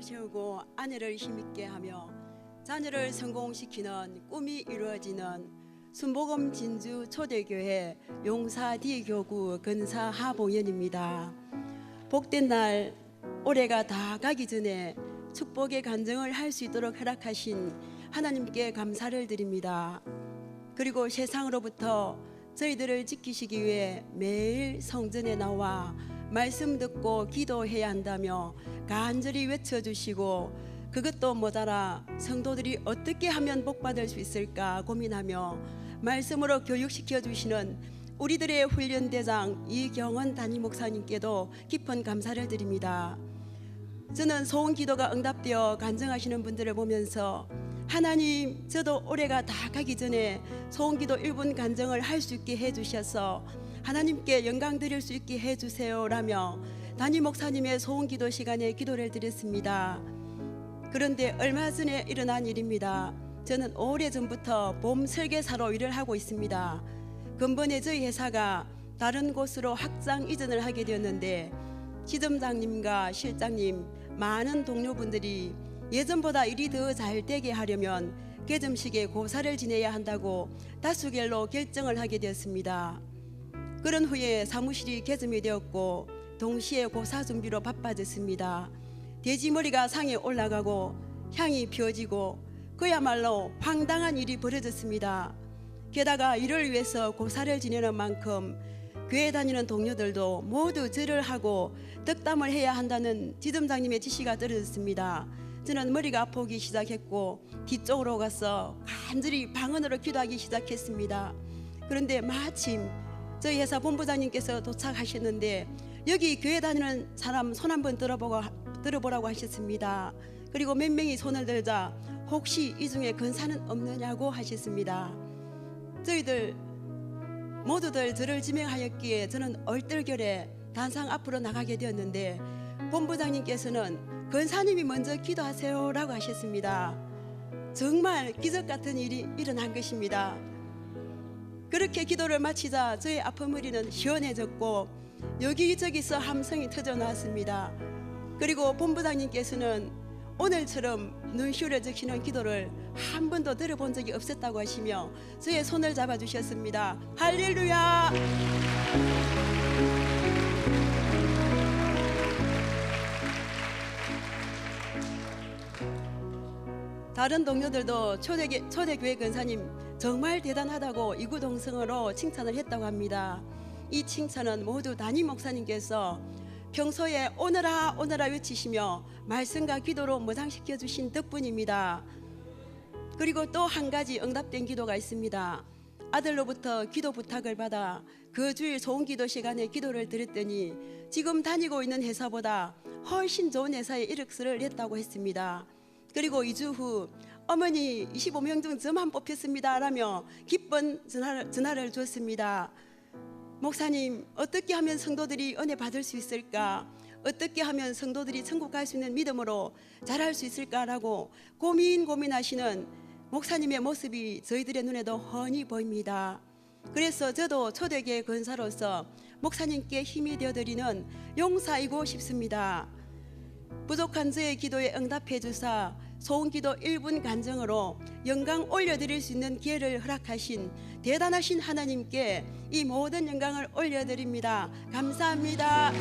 가정을 세우고 아내를 힘있게 하며 자녀를 성공시키는 꿈이 이루어지는 순복음 진주 초대교회 용사 D교구 근사 하봉연입니다. 복된 날 올해가 다 가기 전에 축복의 간증을 할 수 있도록 허락하신 하나님께 감사를 드립니다. 그리고 세상으로부터 저희들을 지키시기 위해 매일 성전에 나와 말씀 듣고 기도해야 한다며 간절히 외쳐주시고 그것도 모자라 성도들이 어떻게 하면 복받을 수 있을까 고민하며 말씀으로 교육시켜 주시는 우리들의 훈련대장 이경원 담임 목사님께도 깊은 감사를 드립니다. 저는 소원 기도가 응답되어 간증하시는 분들을 보면서 하나님 저도 올해가 다 가기 전에 소원 기도 1분 간증을 할 수 있게 해 주셔서 하나님께 영광 드릴 수 있게 해 주세요라며 담임 목사님의 소원 기도 시간에 기도를 드렸습니다. 그런데 얼마 전에 일어난 일입니다. 저는 오래전부터 봄 설계사로 일을 하고 있습니다. 근본에 저희 회사가 다른 곳으로 확장 이전을 하게 되었는데 시점장님과 실장님 많은 동료분들이 예전보다 일이 더 잘 되게 하려면 개점식에 고사를 지내야 한다고 다수결로 결정을 하게 되었습니다. 그런 후에 사무실이 개점이 되었고 동시에 고사 준비로 바빠졌습니다. 돼지머리가 상에 올라가고 향이 피어지고 그야말로 황당한 일이 벌어졌습니다. 게다가 이를 위해서 고사를 지내는 만큼 교회 다니는 동료들도 모두 절을 하고 덕담을 해야 한다는 지점장님의 지시가 떨어졌습니다. 저는 머리가 아프기 시작했고 뒤쪽으로 가서 간절히 방언으로 기도하기 시작했습니다. 그런데 마침 저희 회사 본부장님께서 도착하셨는데 여기 교회 다니는 사람 손 한번 들어보고 들어보라고 하셨습니다. 그리고 몇 명이 손을 들자 혹시 이 중에 근사는 없느냐고 하셨습니다. 저희들 모두들 저를 지명하였기에 저는 얼떨결에 단상 앞으로 나가게 되었는데 본부장님께서는 근사님이 먼저 기도하세요라고 하셨습니다. 정말 기적 같은 일이 일어난 것입니다. 그렇게 기도를 마치자 저의 아픈 머리는 시원해졌고 여기저기서 함성이 터져 나왔습니다. 그리고 본부장님께서는 오늘처럼 눈시울에 적히는 기도를 한 번도 들어본 적이 없었다고 하시며 저의 손을 잡아주셨습니다. 할렐루야! 다른 동료들도 초대, 초대교회 근사님 정말 대단하다고 이구동성으로 칭찬을 했다고 합니다. 이 칭찬은 모두 담임 목사님께서 평소에 오너라 오너라 외치시며 말씀과 기도로 무장시켜 주신 덕분입니다. 그리고 또 한 가지 응답된 기도가 있습니다. 아들로부터 기도 부탁을 받아 그 주일 좋은 기도 시간에 기도를 드렸더니 지금 다니고 있는 회사보다 훨씬 좋은 회사에 이력서를 냈다고 했습니다. 그리고 2주 후 어머니 25명 중 저만 뽑혔습니다 라며 기쁜 전화를, 전화를 줬습니다. 목사님 어떻게 하면 성도들이 은혜 받을 수 있을까? 어떻게 하면 성도들이 천국 갈 수 있는 믿음으로 잘할 수 있을까라고 고민 고민하시는 목사님의 모습이 저희들의 눈에도 훤히 보입니다. 그래서 저도 초대교회 건사로서 목사님께 힘이 되어드리는 용사이고 싶습니다. 부족한 저의 기도에 응답해 주사 소원 기도 1분 간증으로 영광 올려드릴 수 있는 기회를 허락하신 대단하신 하나님께 이 모든 영광을 올려드립니다. 감사합니다.